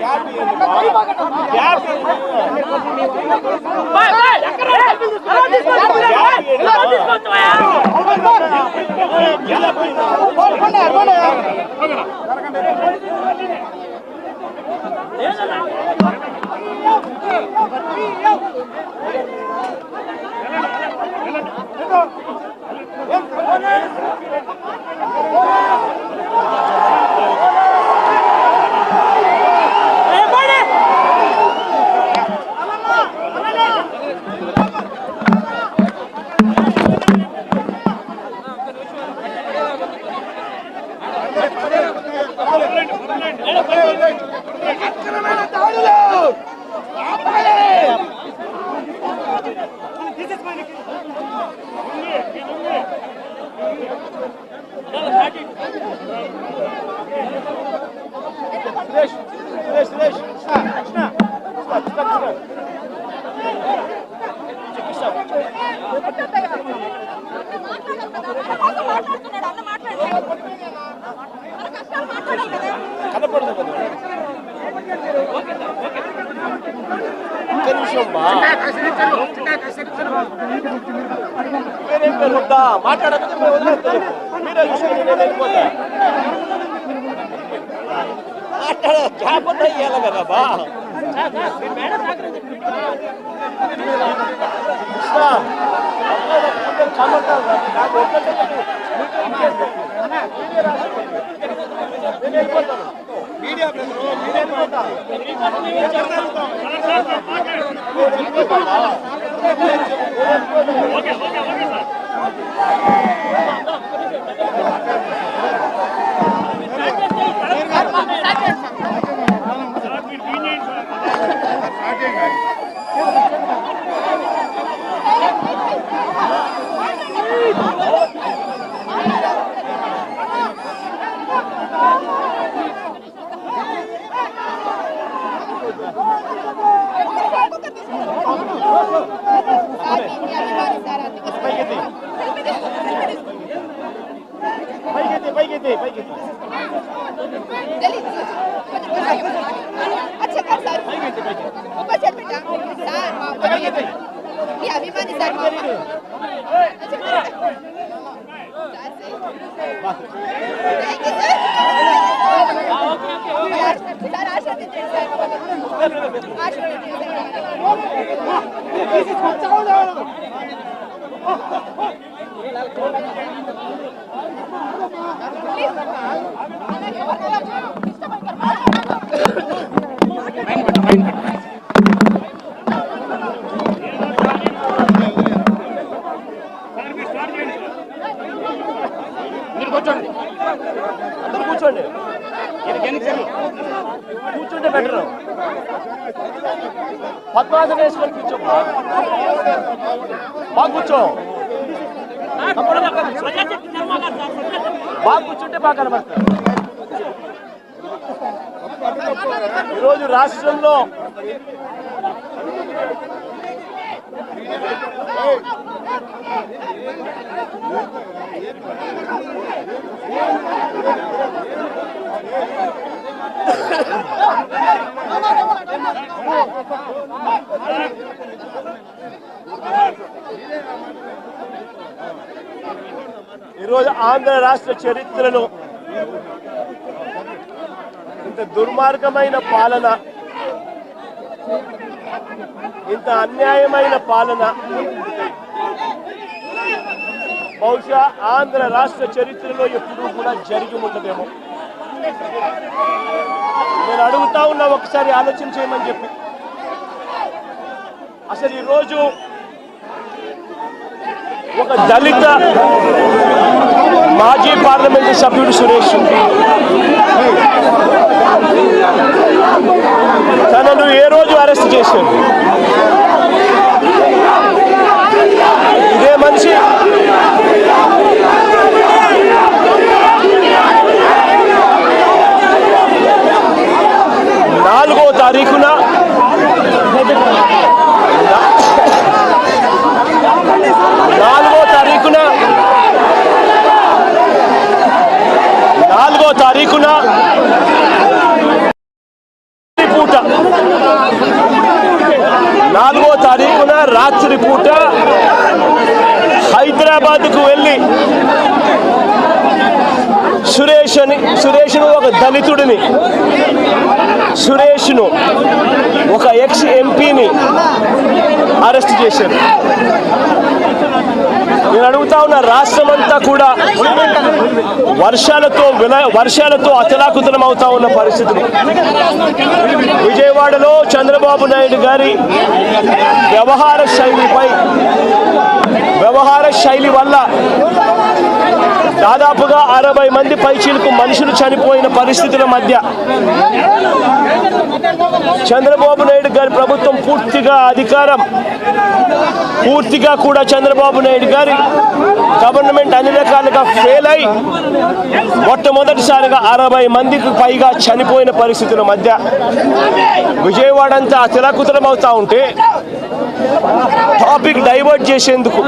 Yeah, Suresh Suresh Suresh Krishna Krishna Krishna Krishna మాట్లాడుతున్నాడు అన్న మాట్లాడు మన కష్టాలు మాట్లాడాలి కదా కనపడదు కదా ఒక్క నిమిషం బా మీరేం పేరు వద్దా మాట్లాడకపోతే మేము వదిలేస్తాం మీరే చూసుకొని నేను వెళ్ళిపోతా మాట్లాడ జాగ్రత్త ఇవ్వాలి కదా బా కృష్ణ అందరూ చదువుతారు నాకు ఒక్కటే మీరు కూర్చోండి. అందరూ కూర్చోండి. కూర్చుంటే బెటర్ పద్మాసనం వేసుకొని కూర్చో. బాగా కూర్చో. బాగా కూర్చుంటే బాగా కనబడతారు ఈరోజు రాష్ట్రంలో ఈరోజు ఆంధ్ర రాష్ట్ర చరిత్రలో ఇంత దుర్మార్గమైన పాలన ఇంత అన్యాయమైన పాలన బహుశా ఆంధ్ర రాష్ట్ర చరిత్రలో ఎప్పుడూ కూడా జరిగి ఉండదేమో. నేను అడుగుతా ఉన్నా ఒకసారి ఆలోచన చేయమని చెప్పి. అసలు ఈరోజు ఒక దళిత మాజీ పార్లమెంటు సభ్యుడు సురేష్ తనను ఏ రోజు అరెస్ట్ చేశారు ఇదే మనిషి నాలుగో తారీఖున నాలుగో తారీఖున నాలుగో తారీఖున నాలుగో తారీఖున రాత్రి పూట హైదరాబాద్కు వెళ్ళి సురేష్ అని సురేష్ను ఒక దళితుడిని సురేష్ను ఒక ఎక్స్ ఎంపీని అరెస్ట్ చేశారు. నేను అడుగుతా ఉన్న రాష్ట్రం అంతా కూడా వర్షాలతో వర్షాలతో అతలాకుతలం అవుతా ఉన్న పరిస్థితులు విజయవాడలో చంద్రబాబు నాయుడు గారి వ్యవహార శైలిపై వ్యవహార శైలి వల్ల దాదాపుగా అరవై మంది పైచీలకు మనుషులు చనిపోయిన పరిస్థితుల మధ్య చంద్రబాబు నాయుడు గారి ప్రభుత్వం పూర్తిగా అధికారం పూర్తిగా కూడా చంద్రబాబు నాయుడు గారి గవర్నమెంట్ అన్ని రకాలుగా ఫెయిల్ అయి మొట్టమొదటిసారిగా అరవై మందికి పైగా చనిపోయిన పరిస్థితుల మధ్య విజయవాడ అంతా అతలాకుతలం అవుతా ఉంటే టాపిక్ డైవర్ట్ చేసేందుకు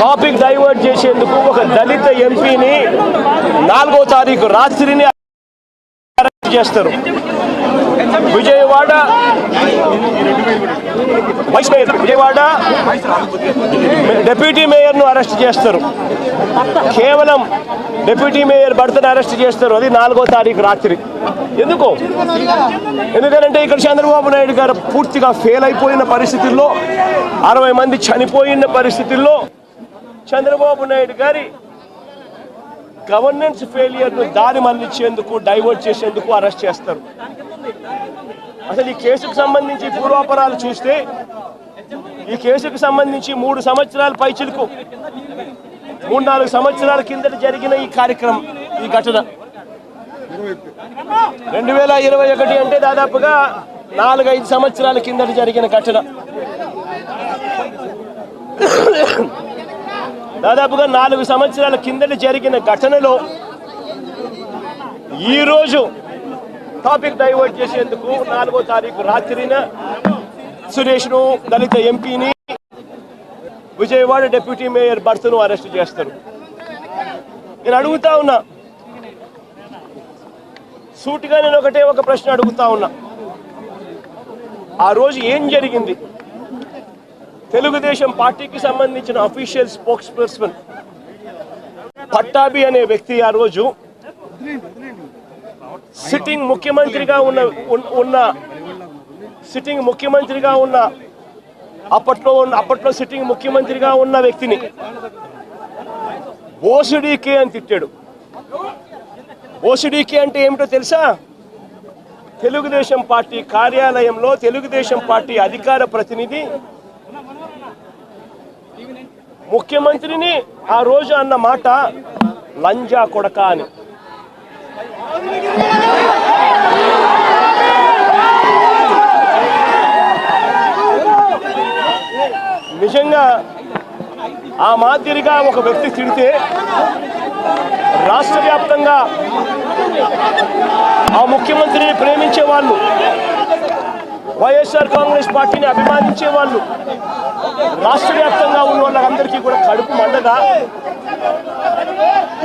టాపిక్ డైవర్ట్ చేసేందుకు ఒక దళిత ఎంపీని నాలుగో తారీఖు రాత్రిని చేస్తారు. Vijayawada vice mayor Vijayawada deputy మేయర్ను arrest చేస్తారు. కేవలం డెప్యూటీ మేయర్ భర్తను అరెస్ట్ చేస్తారు. అది నాలుగో తారీఖు రాత్రి. ఎందుకు? ఎందుకంటే ఇక్కడ చంద్రబాబు నాయుడు గారు పూర్తిగా ఫెయిల్ అయిపోయిన పరిస్థితుల్లో అరవై మంది చనిపోయిన పరిస్థితుల్లో చంద్రబాబు నాయుడు గారి గవర్నెన్స్ ఫెయిలియర్ను దారి మళ్ళించేందుకు డైవర్ట్ చేసేందుకు అరెస్ట్ చేస్తారు. అసలు ఈ కేసుకు సంబంధించి పూర్వాపరాలు చూస్తే ఈ కేసుకు సంబంధించి మూడు సంవత్సరాల పైచిలకు. మూడు నాలుగు సంవత్సరాల కిందట జరిగిన ఈ కార్యక్రమం ఈ ఘటన. రెండు వేల ఇరవై ఒకటి అంటే దాదాపుగా నాలుగైదు సంవత్సరాల కిందట జరిగిన ఘటన. దాదాపుగా నాలుగు సంవత్సరాల కిందట జరిగిన ఘటనలో ఈరోజు టాపిక్ డైవర్ట్ చేసేందుకు నాలుగో తారీఖు రాత్రిన సురేష్ను దళిత ఎంపీని విజయవాడ డిప్యూటీ మేయర్ భర్తను అరెస్ట్ చేస్తారు. నేను అడుగుతా ఉన్నా. సూటిగా నేను ఒకటే ఒక ప్రశ్న అడుగుతా ఉన్నా. ఆ రోజు ఏం జరిగింది? తెలుగుదేశం పార్టీకి సంబంధించిన అఫీషియల్ స్పోక్స్ పర్సన్ పట్టాభి అనే వ్యక్తి ఆ రోజు సిట్టింగ్ ముఖ్యమంత్రిగా ఉన్న ఉన్న సిట్టింగ్ ముఖ్యమంత్రిగా ఉన్న అప్పట్లో ఉన్న అప్పట్లో సిట్టింగ్ ముఖ్యమంత్రిగా ఉన్న వ్యక్తిని ఓసిడీకే అని తిట్టాడు. ఓసిడీకే అంటే ఏమిటో తెలుసా? తెలుగుదేశం పార్టీ కార్యాలయంలో తెలుగుదేశం పార్టీ అధికార ప్రతినిధి ముఖ్యమంత్రిని ఆ రోజు అన్న మాట లంజా కొడక అని. నిజంగా ఆ మాదిరిగా ఒక వ్యక్తి తిడితే రాష్ట్ర వ్యాప్తంగా ఆ ముఖ్యమంత్రిని ప్రేమించే వాళ్ళు వైఎస్ఆర్ కాంగ్రెస్ పార్టీని అభిమానించే వాళ్ళు రాష్ట్ర వ్యాప్తంగా ఉన్న వాళ్ళందరికీ కూడా కడుపు మండదా?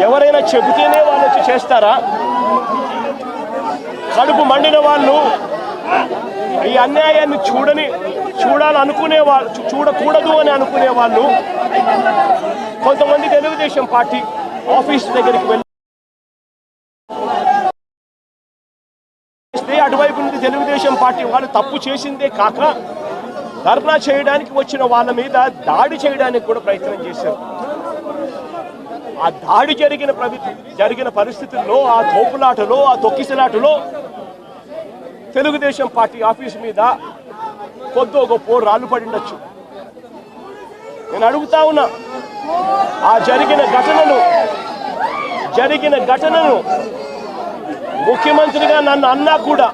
ఎవరైనా చెబితేనే వాళ్ళు వచ్చి చేస్తారా? కడుపు మండిన వాళ్ళు ఈ అన్యాయాన్ని చూడని చూడాలనుకునే వాళ్ళు చూ- చూడకూడదు అని అనుకునే వాళ్ళు కొంతమంది తెలుగుదేశం పార్టీ ఆఫీస్ దగ్గరికి వెళ్ళి అటువైపు నుండి తెలుగుదేశం పార్టీ వాళ్ళు తప్పు చేసిందే కాక ధర్నా చేయడానికి వచ్చిన వాళ్ళ మీద దాడి చేయడానికి కూడా ప్రయత్నం చేశారు. ఆ దాడి జరిగిన ప్రవి జరిగిన పరిస్థితుల్లో ఆ తోపులాటలో ఆ తొక్కిసలాటలో తెలుగుదేశం పార్టీ ఆఫీస్ మీద కొద్దో గొప్ప రాళ్ళు పడిండొచ్చు నేను అడుగుతా ఉన్నా ఆ జరిగిన ఘటనను జరిగిన ఘటనను ముఖ్యమంత్రిగా నన్ను అన్నా కూడా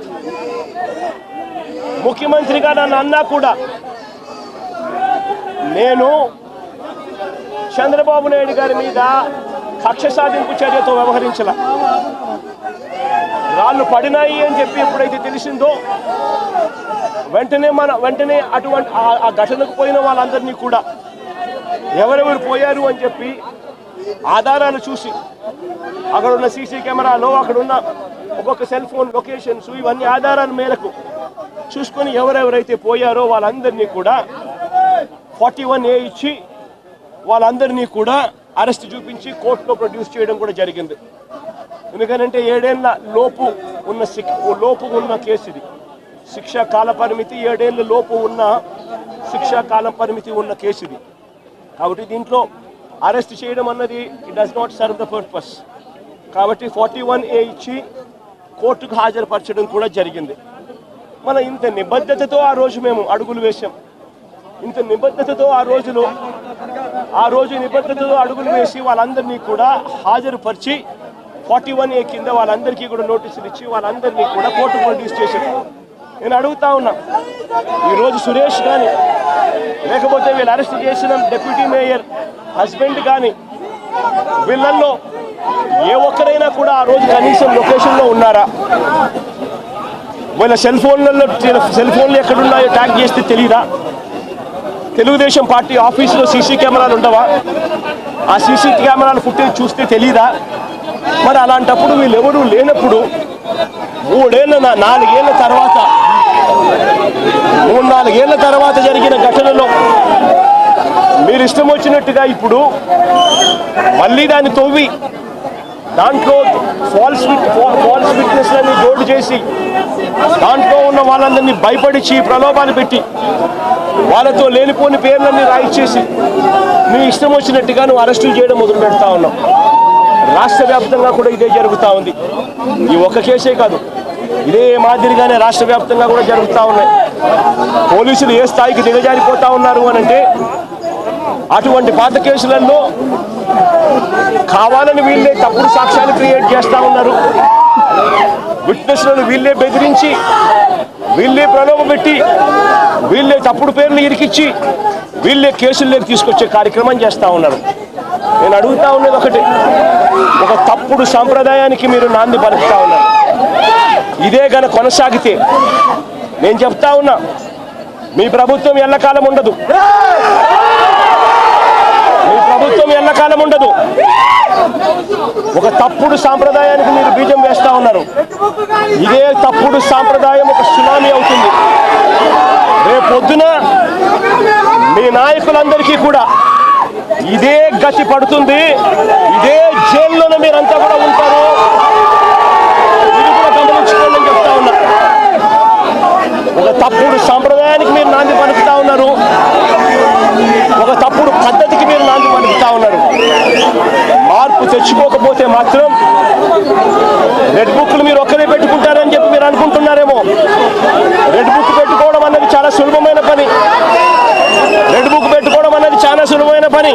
ముఖ్యమంత్రిగా నన్ను అన్నా కూడా నేను చంద్రబాబు నాయుడు గారి మీద కక్ష సాధింపు చర్యతో వ్యవహరించాల. రాళ్ళు పడినాయి అని చెప్పి ఎప్పుడైతే తెలిసిందో వెంటనే మన వెంటనే అటువంటి ఆ- ఘటనకు పోయిన వాళ్ళందరినీ కూడా ఎవరెవరు పోయారు అని చెప్పి ఆధారాలు చూసి అక్కడ ఉన్న సీసీ కెమెరాలో అక్కడ ఉన్న ఒక్కొక్క సెల్ ఫోన్ లొకేషన్స్ ఇవన్నీ ఆధారాల మేరకు చూసుకొని ఎవరెవరైతే పోయారో వాళ్ళందరినీ కూడా ఫార్టీ వన్ ఏ ఇచ్చి వాళ్ళందరినీ కూడా అరెస్ట్ చూపించి కోర్టులో ప్రొడ్యూస్ చేయడం కూడా జరిగింది. ఎందుకనంటే ఏడేళ్ళ లోపు ఉన్న శిక్- లోపు ఉన్న కేసు ఇది శిక్షా కాల పరిమితి ఏడేళ్ళ లోపు ఉన్న శిక్షా కాల పరిమితి ఉన్న కేసు ఇది కాబట్టి దీంట్లో అరెస్ట్ చేయడం అన్నది it does not serve the purpose కాబట్టి ఫార్టీ వన్ ఏ ఇచ్చి కోర్టుకు హాజరుపరచడం కూడా జరిగింది. మన ఇంత నిబద్ధతతో ఆ రోజు మేము అడుగులు వేశాం. ఇంత నిబద్ధతతో ఆ రోజులు ఆ రోజు నిబద్ధతతో అడుగులు వేసి వాళ్ళందరినీ కూడా హాజరుపరిచి ఫార్టీ వన్ ఏ కింద వాళ్ళందరికీ కూడా నోటీసులు ఇచ్చి వాళ్ళందరినీ కూడా కోర్టు ప్రొడ్యూస్ చేశారు నేను అడుగుతా ఉన్నా ఈరోజు సురేష్ కానీ లేకపోతే వీళ్ళు అరెస్ట్ చేసిన డెప్యూటీ మేయర్ హస్బెండ్ కానీ వీళ్ళల్లో ఏ ఒక్కరైనా కూడా ఆ రోజు కనీసం లొకేషన్లో ఉన్నారా? వీళ్ళ సెల్ ఫోన్లలో సెల్ ఫోన్లు ఎక్కడున్నాయో ట్యాగ్ చేస్తే తెలియదా తెలుగుదేశం పార్టీ ఆఫీసులో సీసీ కెమెరాలు ఉండవా? ఆ సీసీ కెమెరాలు ఫుటేజ్ చూస్తే తెలీదా? మరి అలాంటప్పుడు వీళ్ళెవరూ లేనప్పుడు మూడేళ్ళ నాలుగేళ్ళ తర్వాత మూడు నాలుగేళ్ళ తర్వాత జరిగిన ఘటనలో మీరు ఇష్టం వచ్చినట్టుగా ఇప్పుడు మళ్ళీ దాన్ని తవ్వి దాంట్లో ఫాల్స్ ఫాల్స్ విట్నెస్లని జోడు చేసి దాంట్లో ఉన్న వాళ్ళందరినీ భయపడిచి ప్రలోభాలు పెట్టి వాళ్ళతో లేనిపోని పేర్లన్నీ రాయిచ్చేసి నీ ఇష్టం వచ్చినట్టుగా నువ్వు అరెస్టులు చేయడం మొదలు పెడతా ఉన్నావు. రాష్ట్ర వ్యాప్తంగా కూడా ఇదే జరుగుతూ ఉంది. ఈ ఒక్క కేసే కాదు ఇదే మాదిరిగానే రాష్ట్ర వ్యాప్తంగా కూడా జరుగుతూ ఉన్నాయి. పోలీసులు ఏ స్థాయికి దిగజారిపోతా ఉన్నారు అని అంటే అటువంటి పాత కేసులలో కావాలని వీళ్ళే తప్పుడు సాక్ష్యాలు క్రియేట్ చేస్తా ఉన్నారు. విట్నెస్లను వీళ్ళే బెదిరించి వీళ్ళే ప్రలోభ పెట్టి వీళ్ళే తప్పుడు పేర్లు ఇరికిచ్చి వీళ్ళే కేసుల్లోకి తీసుకొచ్చే కార్యక్రమం చేస్తూ ఉన్నారు. నేను అడుగుతా ఉన్నది ఒకటి ఒక తప్పుడు సాంప్రదాయానికి మీరు నాంది పలుకుతా ఉన్నారు. ఇదే గన కొనసాగితే నేను చెప్తా ఉన్నా మీ ప్రభుత్వం ఎల్లకాలం ఉండదు. మీ ప్రభుత్వం ఎల్లకాలం ఉండదు. ఒక తప్పుడు సాంప్రదాయానికి మీరు బీజం వేస్తా ఉన్నారు. ఇదే తప్పుడు సాంప్రదాయం ఒక సునామీ అవుతుంది. రేపొద్దున మీ నాయకులందరికీ కూడా ఇదే గతి పడుతుంది. ఇదే జైల్లోనే మీరంతా కూడా ఉంటారు ఇది కూడా గమనించుకోండి అని చెప్తా ఉన్నా ఒక తప్పుడు సాంప్రదాయానికి మీరు నాంది పలుకుతా ఉన్నారు ఒక తప్పుడు పద్ధతికి మీరు నాంది ఉన్నారు. మార్పు తెచ్చుకోకపోతే మాత్రం రెడ్ బుక్లు మీరు ఒక్కరే పెట్టుకుంటారని చెప్పి మీరు అనుకుంటున్నారేమో. రెడ్ బుక్ పెట్టుకోవడం అన్నది చాలా సులభమైన పని. రెడ్ బుక్ పెట్టుకోవడం అన్నది చాలా సులభమైన పని.